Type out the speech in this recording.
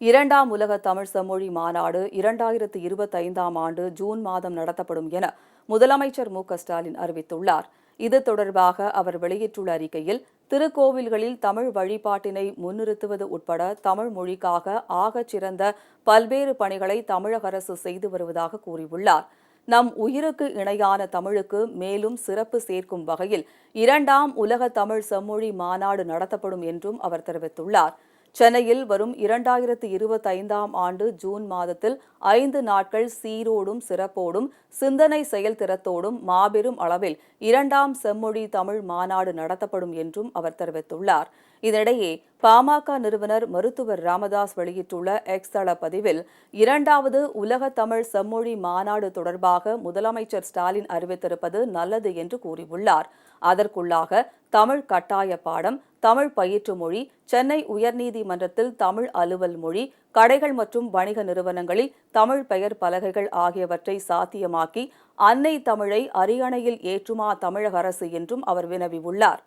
இரண்டாம் உலக தமிழ் செம்மொழி மாநாடு இரண்டாயிரத்து இருபத்தைந்தாம் ஆண்டு ஜூன் மாதம் நடத்தப்படும் என முதலமைச்சர் மு ஸ்டாலின் அறிவித்துள்ளார். இது தொடர்பாக அவர் வெளியிட்டுள்ள அறிக்கையில் திருக்கோவில்களில் தமிழ் வழிபாட்டினை முன்னிறுத்துவது உட்பட தமிழ் மொழிக்காக ஆகச் சிறந்த பல்வேறு பணிகளை தமிழக அரசு செய்து வருவதாக கூறியுள்ளார். நம் உயிருக்கு இணையான தமிழுக்கு மேலும் சிறப்பு சேர்க்கும் வகையில் இரண்டாம் உலக தமிழ் செம்மொழி மாநாடு நடத்தப்படும் என்றும் அவர் தெரிவித்துள்ளார். சென்னையில் வரும் இரண்டாயிரத்து இருபத்தைந்தாம் ஆண்டு ஜூன் மாதத்தில் ஐந்து நாட்கள் சீரோடும் சிறப்போடும் சிந்தனை செயல்திறத்தோடும் மாபெரும் அளவில் இரண்டாம் செம்மொழி தமிழ் மாநாடு நடத்தப்படும் என்றும் அவர் தெரிவித்துள்ளார். இதனிடையே பாமக நிறுவனர் மருத்துவர் ராமதாஸ் வெளியிட்டுள்ள எக்ஸ் தள பதிவில் இரண்டாவது உலக தமிழ் செம்மொழி மாநாடு தொடர்பாக முதலமைச்சர் ஸ்டாலின் அறிவித்திருப்பது நல்லது என்று கூறியுள்ளார். அதற்குள்ளாக தமிழ் கட்டாய பாடம் தமிழ் பயிற்று மொழி சென்னை உயர்நீதிமன்றத்தில் தமிழ் அலுவல் மொழி கடைகள் மற்றும் வணிக நிறுவனங்களில் தமிழ் பெயர் பலகைகள் ஆகியவற்றை சாத்தியமாக்கி அன்னை தமிழை அரியணையில் ஏற்றுமா தமிழக அரசு என்றும் அவர் வினவியுள்ளார்.